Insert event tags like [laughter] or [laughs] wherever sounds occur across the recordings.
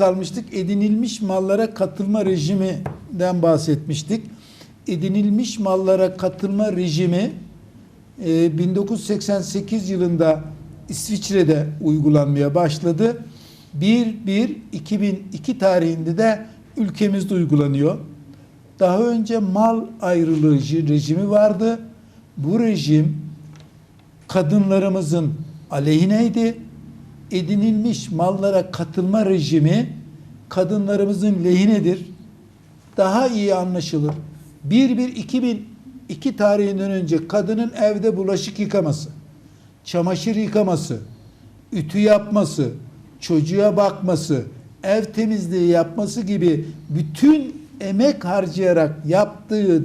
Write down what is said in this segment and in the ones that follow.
kalmıştık? Edinilmiş mallara katılma rejiminden bahsetmiştik. Edinilmiş mallara katılma rejimi e, 1988 yılında İsviçre'de uygulanmaya başladı. 1-1-2002 tarihinde de ülkemizde uygulanıyor. Daha önce mal ayrılığı rejimi vardı. Bu rejim kadınlarımızın aleyhineydi. Edinilmiş mallara katılma rejimi kadınlarımızın lehinedir. Daha iyi anlaşılır. 1-1-2002 tarihinden önce kadının evde bulaşık yıkaması, çamaşır yıkaması, ütü yapması, çocuğa bakması, ev temizliği yapması gibi bütün emek harcayarak yaptığı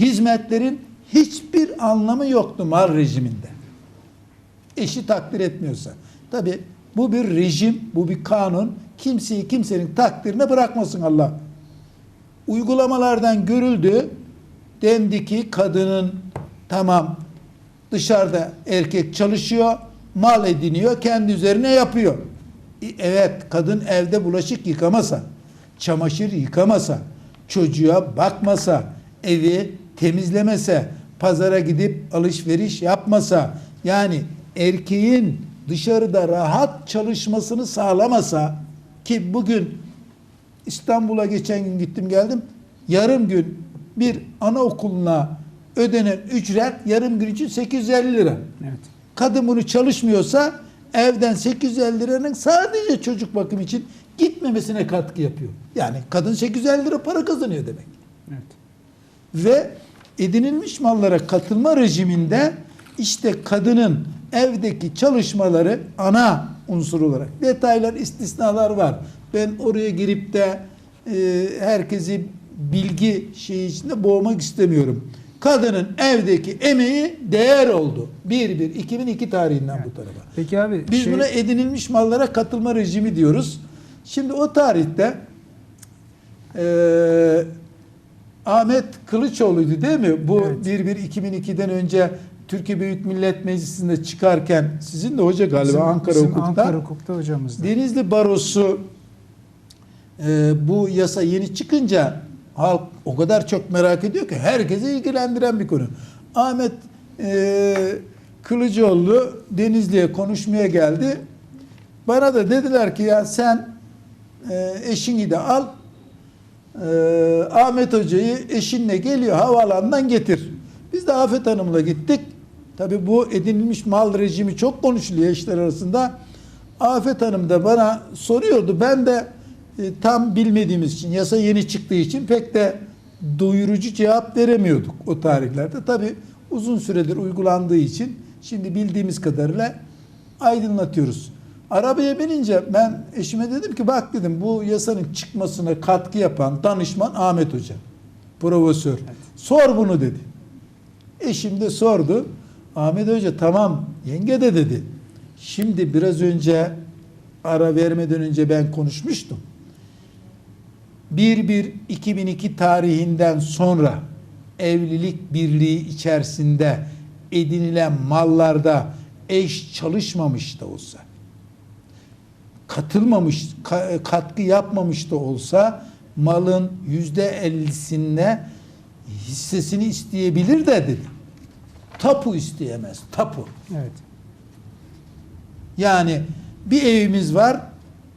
hizmetlerin hiçbir anlamı yoktu mal rejiminde. Eşi takdir etmiyorsa. Tabi bu bir rejim, bu bir kanun. Kimseyi kimsenin takdirine bırakmasın Allah. Uygulamalardan görüldü. Dendi ki kadının tamam dışarıda erkek çalışıyor, mal ediniyor, kendi üzerine yapıyor. E, Evet, kadın evde bulaşık yıkamasa, çamaşır yıkamasa, çocuğa bakmasa, evi temizlemese, pazara gidip alışveriş yapmasa, yani erkeğin dışarıda rahat çalışmasını sağlamasa ki bugün İstanbul'a geçen gün gittim geldim. Yarım gün bir anaokuluna ödenen ücret yarım gün için 850 lira. Evet. Kadın bunu çalışmıyorsa evden 850 liranın sadece çocuk bakım için gitmemesine katkı yapıyor. Yani kadın 850 lira para kazanıyor demek. Evet. Ve edinilmiş mallara katılma rejiminde işte kadının evdeki çalışmaları ana unsur olarak. Detaylar, istisnalar var. Ben oraya girip de e, herkesi bilgi şeyi içinde boğmak istemiyorum. Kadının evdeki emeği değer oldu. 1-1-2002 tarihinden bu tarafa. Peki abi Biz şey, buna edinilmiş mallara katılma rejimi diyoruz. Şimdi o tarihte eee Ahmet Kılıçoğlu'ydu değil mi? Bu Evet. 1-1-2002'den önce Türkiye Büyük Millet Meclisi'nde çıkarken sizin de hoca galiba bizim- Ankara bizim Hukuk'ta Ankara Hukuk'ta hocamızdı. Denizli Barosu e, bu yasa yeni çıkınca halk o kadar çok merak ediyor ki herkesi ilgilendiren bir konu. Ahmet e, Kılıcıoğlu Denizli'ye konuşmaya geldi. Bana da dediler ki ya sen e, eşini de al. E, Ahmet Hoca'yı eşinle geliyor havaalanından getir. Biz de Afet Hanım'la gittik. Tabi bu edinilmiş mal rejimi çok konuşuluyor eşler arasında. Afet Hanım da bana soruyordu. Ben de e, tam bilmediğimiz için, yasa yeni çıktığı için pek de doyurucu cevap veremiyorduk o tarihlerde. Tabi uzun süredir uygulandığı için şimdi bildiğimiz kadarıyla aydınlatıyoruz. Arabaya binince ben eşime dedim ki bak dedim bu yasanın çıkmasına katkı yapan danışman Ahmet Hoca. Profesör. Sor bunu dedi. Eşim de sordu. Ahmet Hoca tamam yenge de dedi. Şimdi biraz önce ara vermeden önce ben konuşmuştum. 1-1-2002 tarihinden sonra evlilik birliği içerisinde edinilen mallarda eş çalışmamış da olsa katılmamış, ka- katkı yapmamış da olsa malın yüzde ellisinde hissesini isteyebilir de dedi. Tapu isteyemez, tapu. Evet. Yani bir evimiz var,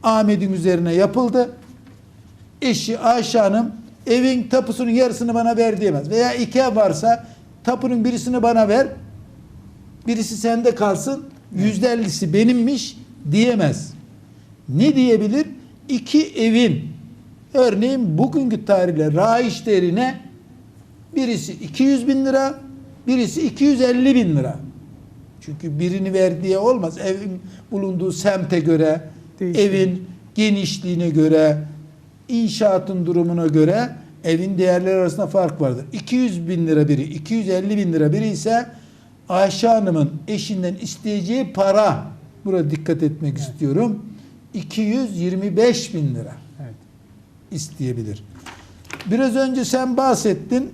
Ahmet'in üzerine yapıldı. Eşi Ayşe Hanım evin tapusunun yarısını bana ver diyemez. Veya iki ev varsa tapunun birisini bana ver, birisi sende kalsın, yüzde ellisi benimmiş diyemez. Ne diyebilir? İki evin örneğin bugünkü tarihle raiş değerine birisi 200 bin lira, birisi 250 bin lira. Çünkü birini ver diye olmaz. Evin bulunduğu semte göre, Değişir. evin genişliğine göre, inşaatın durumuna göre evin değerleri arasında fark vardır. 200 bin lira biri, 250 bin lira biri ise Ayşe Hanım'ın eşinden isteyeceği para, burada dikkat etmek istiyorum, 225 bin lira Evet. isteyebilir. Biraz önce sen bahsettin.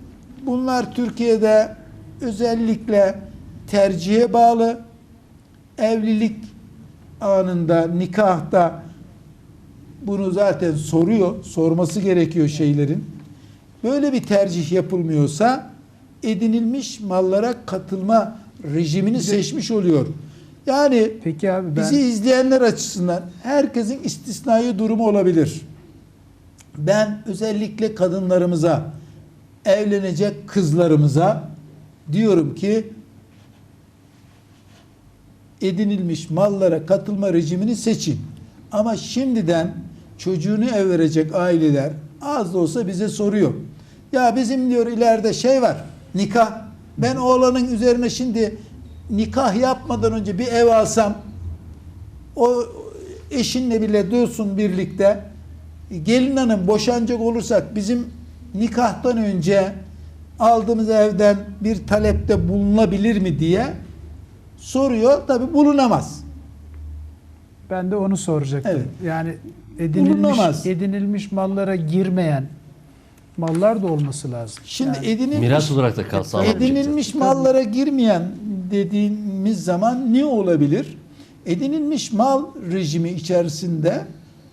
Bunlar Türkiye'de özellikle tercihe bağlı evlilik anında, nikahta bunu zaten soruyor, sorması gerekiyor şeylerin. Böyle bir tercih yapılmıyorsa edinilmiş mallara katılma rejimini seçmiş oluyor. Yani Peki abi ben bizi izleyenler açısından herkesin istisnai durumu olabilir. Ben özellikle kadınlarımıza, evlenecek kızlarımıza diyorum ki edinilmiş mallara katılma rejimini seçin. Ama şimdiden çocuğunu ev verecek aileler az da olsa bize soruyor. Ya bizim diyor ileride şey var nikah. Ben oğlanın üzerine şimdi nikah yapmadan önce bir ev alsam o eşinle bile dursun birlikte gelin hanım boşanacak olursak bizim nikahtan önce aldığımız evden bir talepte bulunabilir mi diye soruyor. Tabi bulunamaz. ben de onu soracaktım. Evet. Yani edinilmiş Bulunamaz. edinilmiş mallara girmeyen mallar da olması lazım. Şimdi Yani edinilmiş, Miras olarak da kalsa edinilmiş mallara girmeyen dediğimiz zaman ne olabilir? Edinilmiş mal rejimi içerisinde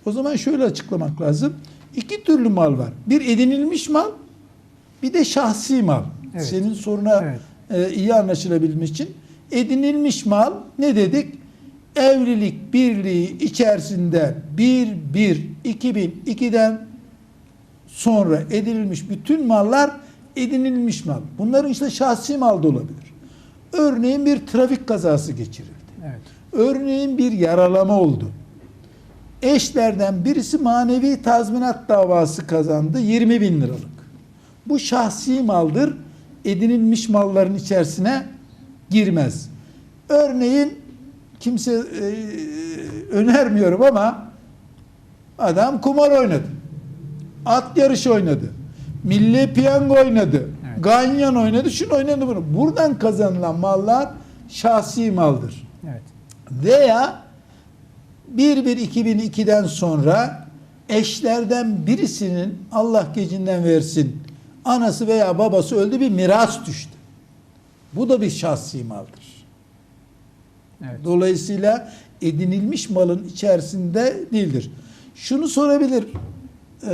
o zaman şöyle açıklamak lazım. İki türlü mal var. Bir edinilmiş mal, bir de şahsi mal. Evet. Senin soruna Evet. e, iyi anlaşılabilmiş için edinilmiş mal ne dedik? Evlilik birliği içerisinde 1 1 2002'den sonra edinilmiş bütün mallar edinilmiş mal. Bunların işte şahsi mal da olabilir. Örneğin bir trafik kazası geçirildi. evet. Örneğin bir yaralama oldu. Eşlerden birisi manevi tazminat davası kazandı 20 bin liralık. Bu şahsi maldır. Edinilmiş malların içerisine girmez. Örneğin kimse e, önermiyorum ama adam kumar oynadı. At yarışı oynadı. Milli piyango oynadı. Evet. Ganyan oynadı. Şunu oynadı bunu. Buradan kazanılan mallar şahsi maldır Evet. veya 1-1-2002'den sonra eşlerden birisinin Allah gecinden versin anası veya babası öldü bir miras düştü. Bu da bir şahsi maldır. Evet. Dolayısıyla edinilmiş malın içerisinde değildir. Şunu sorabilir e,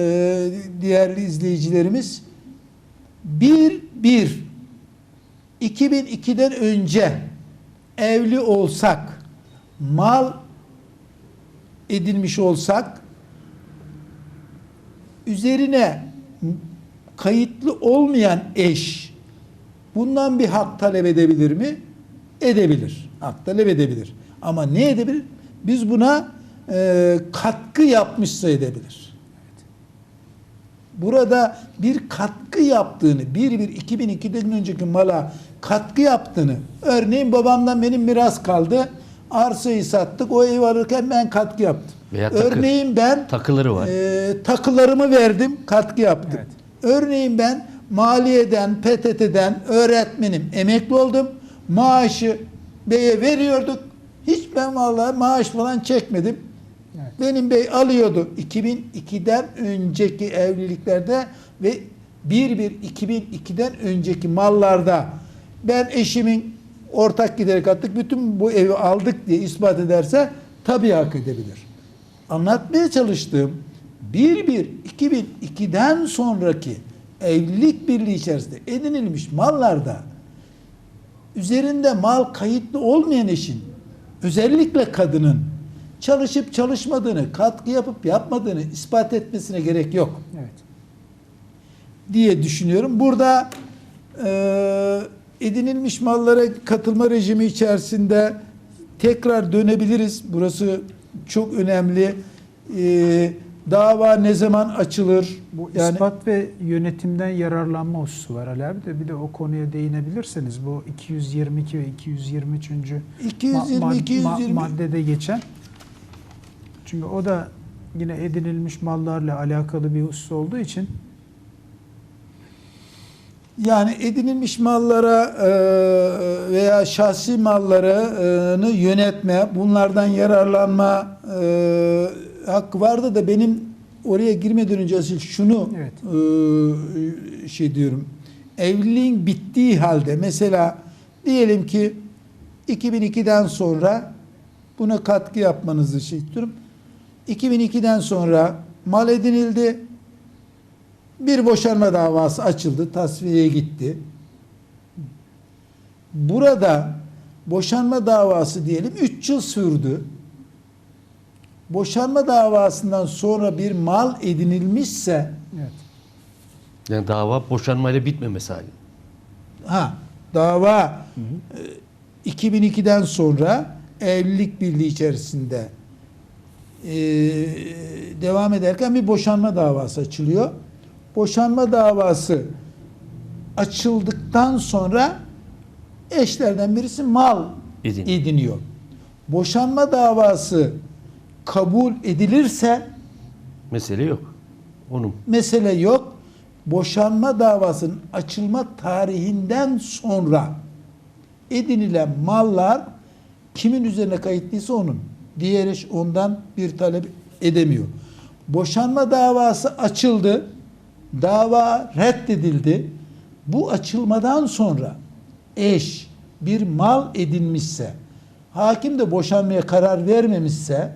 değerli izleyicilerimiz. Bir, bir 2002'den önce evli olsak, mal edinmiş olsak, üzerine kayıtlı olmayan eş bundan bir hak talep edebilir mi? Edebilir. Hak talep edebilir. Ama ne edebilir? Biz buna e, katkı yapmışsa edebilir. Burada bir katkı yaptığını, bir bir 2002'den önceki mala katkı yaptığını, örneğin babamdan benim miras kaldı, arsayı sattık, o ev alırken ben katkı yaptım. Veya takı. Örneğin ben Takıları var. e, takılarımı verdim, katkı yaptım. Evet. Örneğin ben maliyeden, PTT'den öğretmenim, emekli oldum. Maaşı beye veriyorduk. Hiç ben vallahi maaş falan çekmedim. Evet. Benim bey alıyordu 2002'den önceki evliliklerde ve 1-1-2002'den önceki mallarda ben eşimin ortak giderek attık bütün bu evi aldık diye ispat ederse tabii hak edebilir. Anlatmaya çalıştığım 1-1-2002'den sonraki evlilik birliği içerisinde edinilmiş mallarda üzerinde mal kayıtlı olmayan eşin özellikle kadının çalışıp çalışmadığını, katkı yapıp yapmadığını ispat etmesine gerek yok Evet. diye düşünüyorum. Burada e, edinilmiş mallara katılma rejimi içerisinde tekrar dönebiliriz. Burası çok önemli. E, dava ne zaman açılır? Bu yani ispat ve yönetimden yararlanma hususu var Ali abi de bir de o konuya değinebilirseniz bu 222 ve 223. 220 ma- ma- 220 maddede geçen çünkü o da yine edinilmiş mallarla alakalı bir husus olduğu için Yani edinilmiş mallara e, veya şahsi mallarını yönetme, bunlardan yararlanma e, hakkı vardı da benim oraya girmeden önce asıl şunu Evet. e, şey diyorum. Evliliğin bittiği halde mesela diyelim ki 2002'den sonra buna katkı yapmanızı şey istiyorum. 2002'den sonra mal edinildi. Bir boşanma davası açıldı, tasfiyeye gitti. Burada boşanma davası diyelim 3 yıl sürdü. Boşanma davasından sonra bir mal edinilmişse Evet. Yani dava boşanmayla bitmemesi hali. ha dava e, 2002'den sonra evlilik birliği içerisinde e, devam ederken bir boşanma davası açılıyor. Boşanma davası açıldıktan sonra eşlerden birisi mal Edin. ediniyor. Boşanma davası kabul edilirse Mesele yok. Onun. mesele yok. Boşanma davasının açılma tarihinden sonra edinilen mallar kimin üzerine kayıtlıysa onun. Diğer eş ondan bir talep edemiyor. Boşanma davası açıldı. Dava reddedildi. Bu açılmadan sonra eş bir mal edinmişse, hakim de boşanmaya karar vermemişse,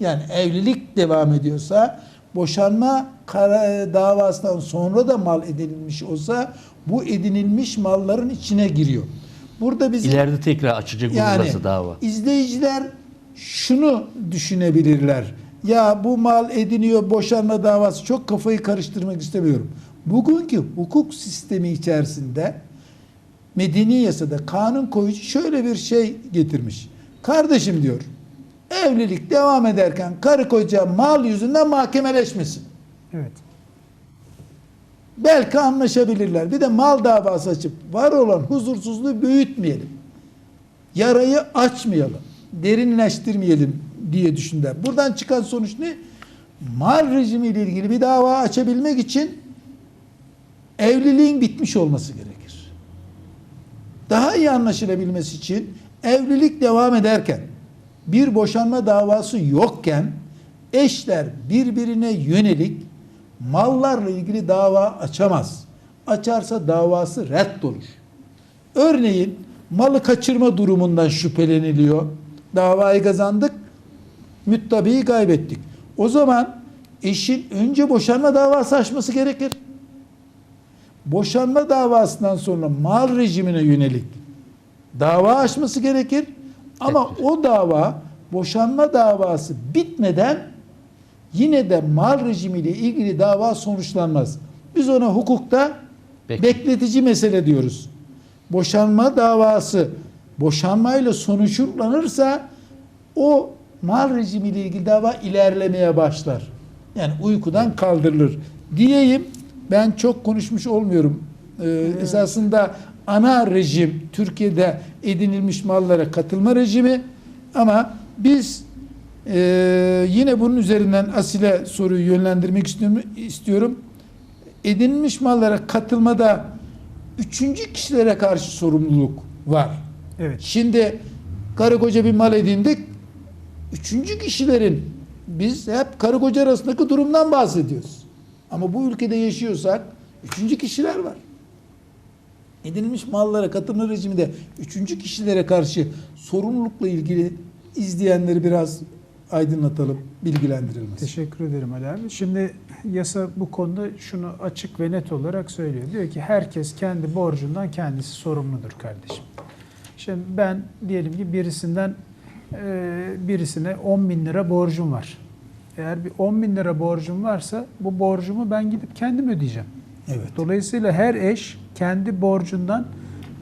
yani evlilik devam ediyorsa boşanma davasından sonra da mal edinilmiş olsa bu edinilmiş malların içine giriyor. Burada bizim İleride tekrar açacak yani olursa dava. izleyiciler şunu düşünebilirler. Ya bu mal ediniyor boşanma davası çok kafayı karıştırmak istemiyorum. Bugünkü hukuk sistemi içerisinde medeni yasada kanun koyucu şöyle bir şey getirmiş. Kardeşim diyor evlilik devam ederken karı koca mal yüzünden mahkemeleşmesin. Evet. Belki anlaşabilirler. Bir de mal davası açıp var olan huzursuzluğu büyütmeyelim. Yarayı açmayalım. Derinleştirmeyelim diye düşündüler. Buradan çıkan sonuç ne? Mal rejimi ile ilgili bir dava açabilmek için evliliğin bitmiş olması gerekir. Daha iyi anlaşılabilmesi için evlilik devam ederken bir boşanma davası yokken eşler birbirine yönelik mallarla ilgili dava açamaz. Açarsa davası reddolur. Örneğin malı kaçırma durumundan şüpheleniliyor. Davayı kazandık, müttabiyi kaybettik. O zaman eşin önce boşanma davası açması gerekir. Boşanma davasından sonra mal rejimine yönelik dava açması gerekir. Ama o dava boşanma davası bitmeden yine de mal rejimiyle ilgili dava sonuçlanmaz. Biz ona hukukta Bek- bekletici mesele diyoruz. Boşanma davası boşanmayla sonuçlanırsa o mal rejimiyle ilgili dava ilerlemeye başlar. Yani uykudan kaldırılır. Diyeyim ben çok konuşmuş olmuyorum. Ee, esasında ana rejim Türkiye'de edinilmiş mallara katılma rejimi ama biz ee, yine bunun üzerinden Asil'e soruyu yönlendirmek istiyorum. Edinilmiş mallara katılmada üçüncü kişilere karşı sorumluluk var. Evet. Şimdi karı koca bir mal edindik. Üçüncü kişilerin biz hep karı koca arasındaki durumdan bahsediyoruz. Ama bu ülkede yaşıyorsak üçüncü kişiler var. Edinilmiş mallara katılma rejiminde üçüncü kişilere karşı sorumlulukla ilgili izleyenleri biraz aydınlatalım, bilgilendirelim. Teşekkür ederim Ali abi. Şimdi yasa bu konuda şunu açık ve net olarak söylüyor. Diyor ki herkes kendi borcundan kendisi sorumludur kardeşim. Şimdi ben diyelim ki birisinden e, birisine 10 bin lira borcum var. Eğer bir 10 bin lira borcum varsa bu borcumu ben gidip kendim ödeyeceğim. Evet. Dolayısıyla her eş kendi borcundan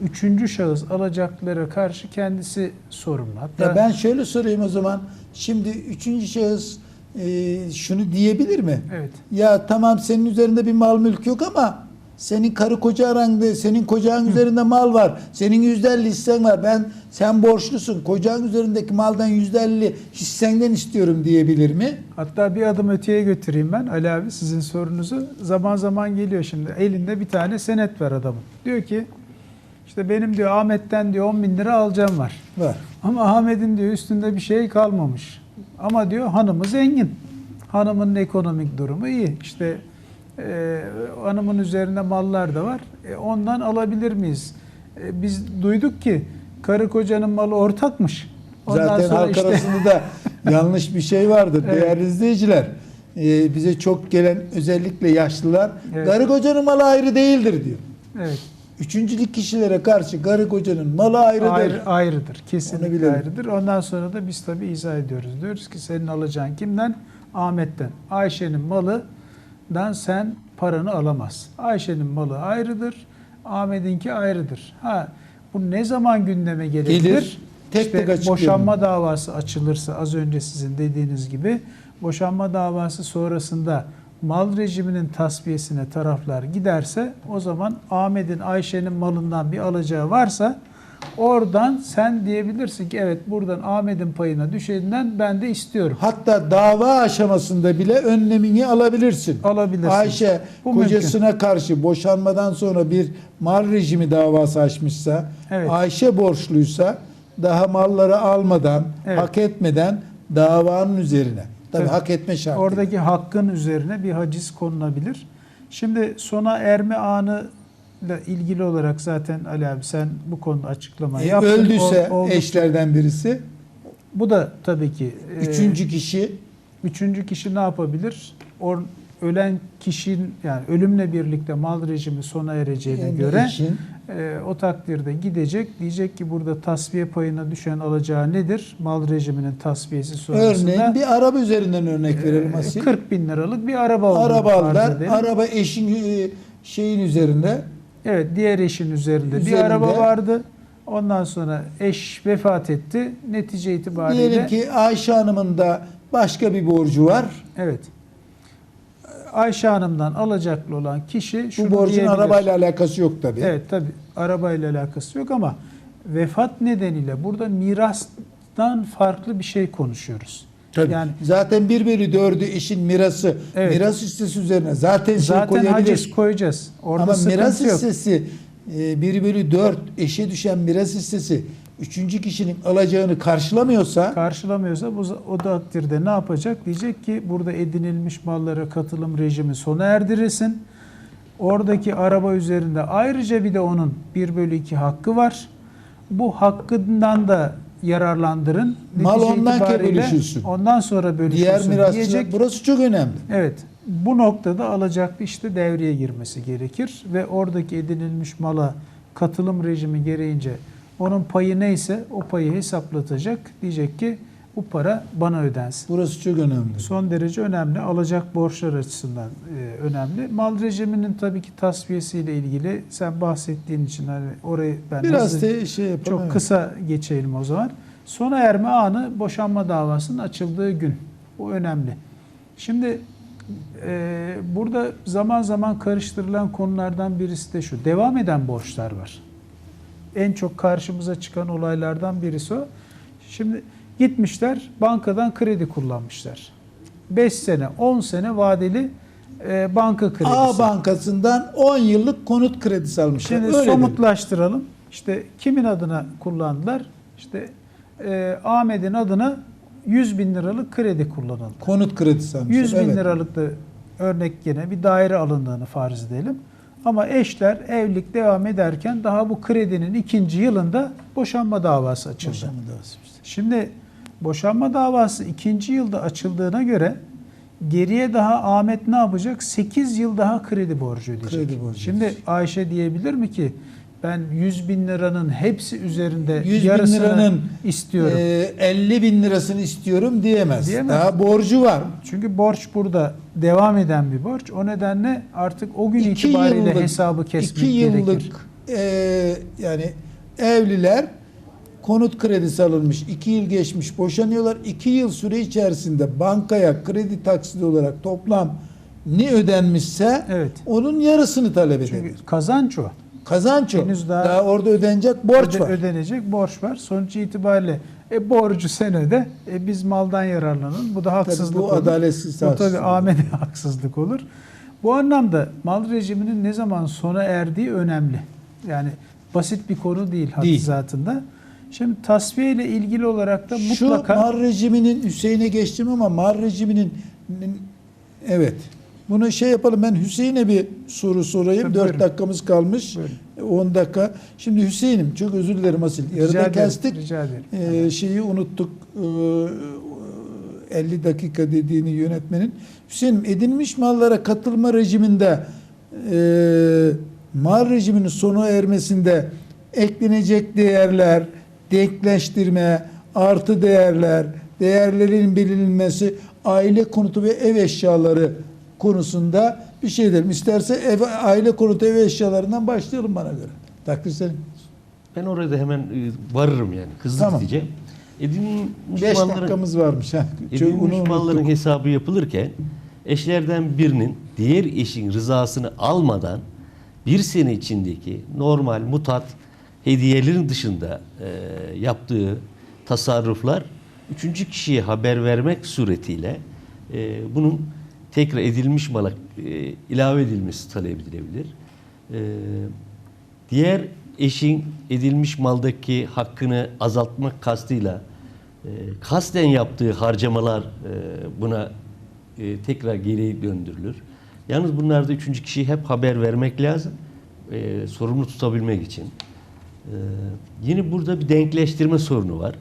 üçüncü şahıs alacaklara karşı kendisi sorumlu. Hatta Ya ben şöyle sorayım o zaman. Şimdi üçüncü şahıs e, şunu diyebilir mi? evet Ya tamam senin üzerinde bir mal mülk yok ama senin karı koca aranda, senin kocanın üzerinde mal var. Senin yüzde elli hissen var. Ben sen borçlusun. Kocanın üzerindeki maldan yüzde elli hissenden istiyorum diyebilir mi? Hatta bir adım öteye götüreyim ben Ali abi sizin sorunuzu. Zaman zaman geliyor şimdi. Elinde bir tane senet var adamın. Diyor ki işte benim diyor Ahmet'ten diyor 10 bin lira alacağım var. Var. Ama Ahmet'in diyor üstünde bir şey kalmamış. Ama diyor hanımı zengin. Hanımın ekonomik durumu iyi. İşte e, hanımın üzerinde mallar da var. E, ondan alabilir miyiz? E, biz duyduk ki karı kocanın malı ortakmış. Ondan Zaten sonra halk işte- arasında da [laughs] yanlış bir şey vardır Evet. değerli izleyiciler. Ee, bize çok gelen özellikle yaşlılar Evet. karı kocanın malı ayrı değildir diyor. Evet. Üçüncülük kişilere karşı karı kocanın malı ayrıdır. Ayrı, ayrıdır. Kesinlikle ayrıdır. Ondan sonra da biz tabii izah ediyoruz. Diyoruz ki senin alacağın kimden? Ahmet'ten. Ayşe'nin malından sen paranı alamazsın. Ayşe'nin malı ayrıdır. Ahmet'inki ayrıdır. Ha bu ne zaman gündeme gelebilir? Gelir, tek İşte tek boşanma davası açılırsa az önce sizin dediğiniz gibi boşanma davası sonrasında mal rejiminin tasfiyesine taraflar giderse o zaman Ahmet'in Ayşe'nin malından bir alacağı varsa oradan sen diyebilirsin ki evet buradan Ahmet'in payına düşeninden ben de istiyorum. Hatta dava aşamasında bile önlemini alabilirsin. Alabilirsin. Ayşe Bu kocasına karşı boşanmadan sonra bir mal rejimi davası açmışsa, Evet. Ayşe borçluysa daha malları almadan, Evet. hak etmeden davanın üzerine. Tabii Tabii. hak etme şartı. Oradaki hakkın üzerine bir haciz konulabilir. Şimdi sona erme anı ile ilgili olarak zaten Ali abi sen bu konuda açıklama E, yaptın. öldüyse oldukça- eşlerden birisi, Bu da tabii ki e, üçüncü kişi üçüncü kişi ne yapabilir? O ölen kişinin yani ölümle birlikte mal rejimi sona ereceğine yani göre e, o takdirde gidecek diyecek ki burada tasfiye payına düşen alacağı nedir? Mal rejiminin tasfiyesi sonrasında örneğin bir araba üzerinden örnek verelim e, Asil. 40 bin liralık bir araba olduğunu araba aldılar. Araba eşin e, şeyin üzerinde Evet diğer eşin üzerinde, bir Üzerinde. araba vardı. Ondan sonra eş vefat etti. Netice itibariyle diyelim ki Ayşe Hanım'ın da başka bir borcu var. evet. Ayşe Hanım'dan alacaklı olan kişi şunu Bu borcun diyebilir. arabayla alakası yok tabii. Evet tabi arabayla alakası yok ama vefat nedeniyle burada mirastan farklı bir şey konuşuyoruz. Tabii. Yani zaten 1 bölü 4'ü eşin mirası, Evet. miras hissesi üzerine zaten şey zaten koyabilir. haciz koyacağız. Orada Ama miras yok. hissesi e, 1 bölü 4 eşe düşen miras hissesi üçüncü kişinin alacağını karşılamıyorsa karşılamıyorsa bu o takdirde ne yapacak? Diyecek ki burada edinilmiş mallara katılım rejimi sona erdirilsin. Oradaki araba üzerinde ayrıca bir de onun 1 bölü 2 hakkı var. Bu hakkından da yararlandırın. Mal Netice ondan bölüşülsün. Ondan sonra bölüşülsün diğer mirasçılar diyecek. burası çok önemli. Evet. Bu noktada alacaklı işte devreye girmesi gerekir ve oradaki edinilmiş mala katılım rejimi gereğince onun payı neyse o payı hesaplatacak. Diyecek ki bu para bana ödensin. Burası çok önemli. Son derece önemli. Alacak borçlar açısından e, önemli. Mal rejiminin tabii ki tasfiyesiyle ilgili sen bahsettiğin için hani orayı ben Biraz da şey yapalım. çok evet. kısa geçelim o zaman. Sona erme anı boşanma davasının açıldığı gün. Bu önemli. Şimdi e, burada zaman zaman karıştırılan konulardan birisi de şu. Devam eden borçlar var. En çok karşımıza çıkan olaylardan birisi o. Şimdi gitmişler bankadan kredi kullanmışlar. 5 sene, 10 sene vadeli e, banka kredisi. A bankasından 10 yıllık konut kredisi almışlar. Şimdi Öyle somutlaştıralım. İşte kimin adına kullandılar? İşte e, Ahmet'in adına 100 bin liralık kredi kullanıldı. Konut kredisi almışlar. 100 bin evet. liralık da örnek gene bir daire alındığını farz edelim. Ama eşler evlilik devam ederken daha bu kredinin ikinci yılında boşanma davası açıldı. Boşanma davası. Şimdi boşanma davası ikinci yılda açıldığına göre geriye daha Ahmet ne yapacak? 8 yıl daha kredi borcu ödeyecek. Kredi borcu Şimdi. Ayşe diyebilir mi ki ben 100 bin liranın hepsi üzerinde 100 bin yarısını liranın istiyorum. e, 50 bin lirasını istiyorum diyemez. Diyemez. Daha borcu var. Çünkü borç burada devam eden bir borç. O nedenle artık o gün İki itibariyle yıllık- hesabı kesmek iki yıllık gerekir. e, yani evliler konut kredisi alınmış. 2 yıl geçmiş boşanıyorlar. 2 yıl süre içerisinde bankaya kredi taksidi olarak toplam ne ödenmişse Evet. onun yarısını talep eder. Çünkü kazanç o. Kazanç o. henüz daha, daha- orada ödenecek borç Öde- var. Ödenecek borç var. Sonuç itibariyle e, borcu sen öde. E, biz maldan yararlanın. Bu da haksızlık bu olur. adaletsiz Bu tabii. Ahmet'e [laughs] haksızlık olur. Bu anlamda mal rejiminin ne zaman sona erdiği önemli. Yani basit bir konu değil haddi Değil. Şimdi tasfiye ile ilgili olarak da Şu mutlaka mar rejiminin Hüseyin'e geçtim ama mar rejiminin evet bunu şey yapalım ben Hüseyin'e bir soru sorayım. Tabii, 4 buyurun. dakikamız kalmış. Buyurun. 10 dakika. Şimdi Hüseyin'im çok özür dilerim Asil. rica Yarıda ederim, kestik. rica ederim. Ee, şeyi unuttuk. Ee, 50 dakika dediğini yönetmenin Hüseyin edinmiş mallara katılma rejiminde e, mal rejiminin sona ermesinde eklenecek değerler, denkleştirme, artı değerler, değerlerin belirlenmesi, aile konutu ve ev eşyaları konusunda bir şey derim. İsterse ev, aile konutu ev eşyalarından başlayalım bana göre. Takdir senin. Ben oraya da hemen e, varırım yani. Hızlı Tamam. gideceğim. Edinilmiş 5 malların, dakikamız varmış. Ha. Edinilmiş malların hesabı yapılırken eşlerden birinin diğer eşin rızasını almadan bir sene içindeki normal mutat hediyelerin dışında e, yaptığı tasarruflar üçüncü kişiye haber vermek suretiyle e, bunun tekrar edilmiş mala e, ilave edilmesi talep edilebilir. E, diğer eşin edilmiş maldaki hakkını azaltmak kastıyla e, kasten yaptığı harcamalar e, buna e, tekrar geri döndürülür. Yalnız bunlarda üçüncü kişiye hep haber vermek lazım. E, sorumlu tutabilmek için. E, yine burada bir denkleştirme sorunu var.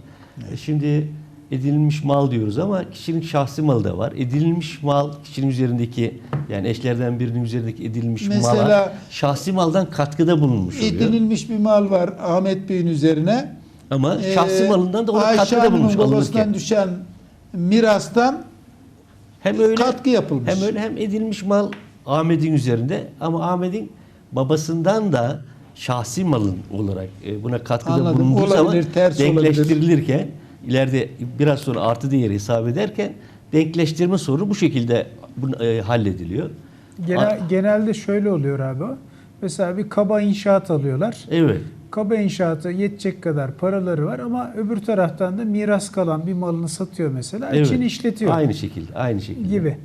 E, şimdi edilmiş mal diyoruz ama kişinin şahsi malı da var. Edilmiş mal kişinin üzerindeki yani eşlerden birinin üzerindeki edilmiş Mesela- mala şahsi maldan katkıda bulunmuş oluyor. Edinilmiş bir mal var Ahmet Bey'in üzerine. Ama şahsi Ee, malından da ona Ayşe katkıda bulunmuş babasından alınırken. düşen mirastan Hem öyle katkı yapılmış. hem öyle hem edilmiş mal Ahmet'in üzerinde ama Ahmet'in babasından da şahsi malın olarak e, buna katkıda Anladım. bulunduğu Olabilir, zaman ters denkleştirilirken ileride biraz sonra artı değeri hesap ederken denkleştirme sorunu bu şekilde e, hallediliyor. Genel, genelde şöyle oluyor abi o. Mesela bir kaba inşaat alıyorlar. Evet. Kaba inşaata yetecek kadar paraları var ama öbür taraftan da miras kalan bir malını satıyor mesela. Evet. İçini işletiyor. Aynı şekilde, aynı şekilde. Gibi.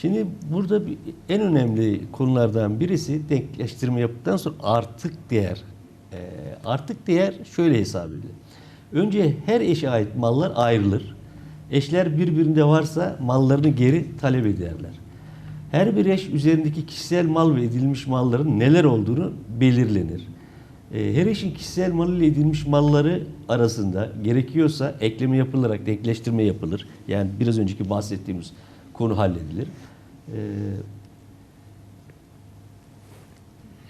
Şimdi burada bir, en önemli konulardan birisi denkleştirme yaptıktan sonra artık değer. Ee, artık değer şöyle hesap edilir. Önce her eşe ait mallar ayrılır. Eşler birbirinde varsa mallarını geri talep ederler. Her bir eş üzerindeki kişisel mal ve edilmiş malların neler olduğunu belirlenir. Ee, Her eşin kişisel malı ile edilmiş malları arasında gerekiyorsa ekleme yapılarak denkleştirme yapılır. Yani biraz önceki bahsettiğimiz konu halledilir. Ee,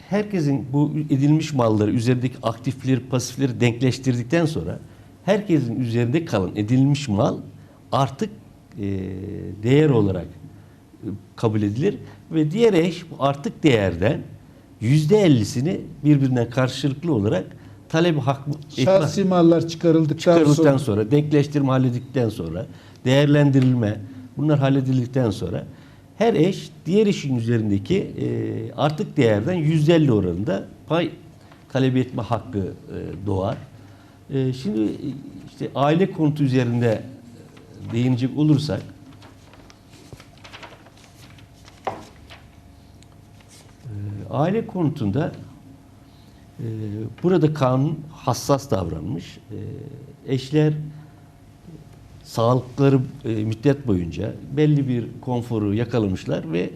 Herkesin bu edilmiş malları, üzerindeki aktifleri, pasifleri denkleştirdikten sonra herkesin üzerinde kalan edilmiş mal artık e, değer olarak e, kabul edilir. Ve diğer eş bu artık değerden yüzde ellisini birbirinden karşılıklı olarak talep hak etme Şahsi mallar çıkarıldıktan, çıkarıldıktan sonra sonra, denkleştirme halledildikten sonra, değerlendirilme bunlar halledildikten sonra her eş diğer eşin üzerindeki e, artık değerden yüzde elli oranında pay talep etme hakkı e, doğar. E, şimdi e, işte aile konutu üzerinde değinecek olursak e, aile konutunda ee, Burada kanun hassas davranmış. Ee, Eşler sağlıkları e, müddet boyunca belli bir konforu yakalamışlar ve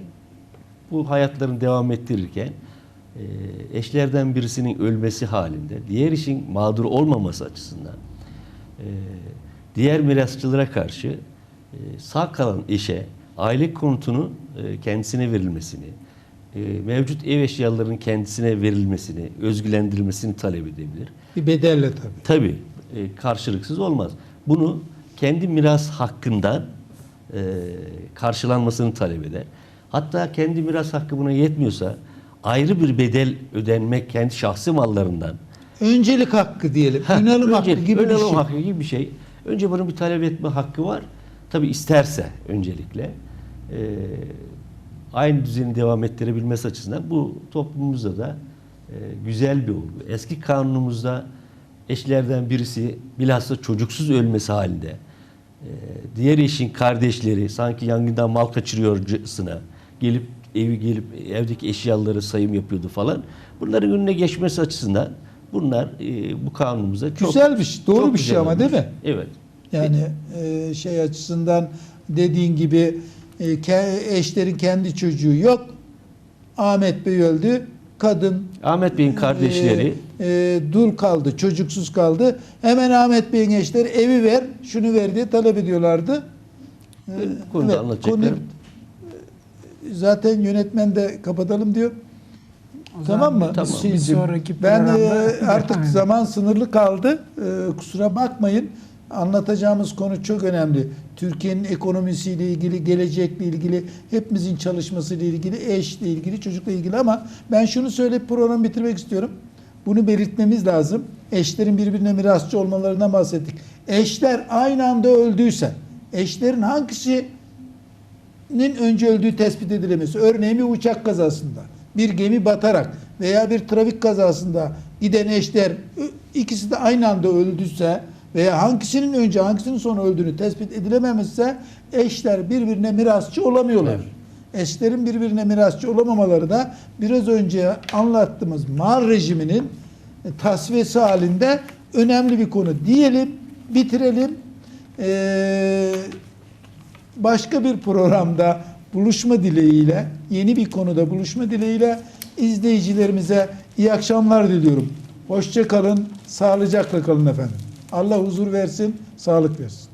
bu hayatlarını devam ettirirken e, eşlerden birisinin ölmesi halinde diğer işin mağdur olmaması açısından e, diğer mirasçılara karşı e, sağ kalan eşe aile konutunu e, kendisine verilmesini, e, mevcut ev eşyalarının kendisine verilmesini, özgülendirilmesini talep edebilir. bir bedelle tabii. Tabii e, karşılıksız olmaz. Bunu kendi miras hakkından e, karşılanmasını talep eder. Hatta kendi miras hakkı buna yetmiyorsa ayrı bir bedel ödenmek kendi şahsi mallarından. Öncelik hakkı diyelim. Ünalım hakkı öncelik, gibi bir ünalım şey. hakkı gibi bir şey. Önce bunun bir talep etme hakkı var. Tabi isterse öncelikle. e, aynı düzeni devam ettirebilmesi açısından bu toplumumuzda da e, güzel bir olgu. Eski kanunumuzda eşlerden birisi bilhassa çocuksuz ölmesi halinde diğer eşin kardeşleri sanki yangından mal kaçırıyorcasına gelip evi gelip evdeki eşyaları sayım yapıyordu falan. Bunların önüne geçmesi açısından bunlar e, bu kanunumuza çok Güzel bir şey, doğru bir şey ama değil mi? Evet. Yani e, şey açısından dediğin gibi e, eşlerin kendi çocuğu yok. Ahmet Bey öldü. Kadın Ahmet Bey'in kardeşleri e, e, dul kaldı, çocuksuz kaldı. Hemen Ahmet Bey'in eşleri evi ver, şunu ver diye talep ediyorlardı. Bu konuda anlatacaklarım. konu- zaten yönetmen de kapatalım diyor. O Tamam mı? Tamam. Bir Şeyciğim, sonraki ben e, artık [laughs] zaman sınırlı kaldı. E, kusura bakmayın. Anlatacağımız konu çok önemli. Türkiye'nin ekonomisiyle ilgili, gelecekle ilgili, hepimizin çalışmasıyla ilgili, eşle ilgili, çocukla ilgili ama ben şunu söyleyip programı bitirmek istiyorum. Bunu belirtmemiz lazım. Eşlerin birbirine mirasçı olmalarından bahsettik. Eşler aynı anda öldüyse, eşlerin hangisi nin önce öldüğü tespit edilemesi. Örneğin bir uçak kazasında, bir gemi batarak veya bir trafik kazasında giden eşler ikisi de aynı anda öldüyse veya hangisinin önce hangisinin sonra öldüğünü tespit edilememişse eşler birbirine mirasçı olamıyorlar. Eşlerin birbirine mirasçı olamamaları da biraz önce anlattığımız mal rejiminin e, tasfiyesi halinde önemli bir konu diyelim, bitirelim. Ee, başka bir programda buluşma dileğiyle, yeni bir konuda buluşma dileğiyle izleyicilerimize iyi akşamlar diliyorum. Hoşça kalın, sağlıcakla kalın efendim. Allah huzur versin, sağlık versin.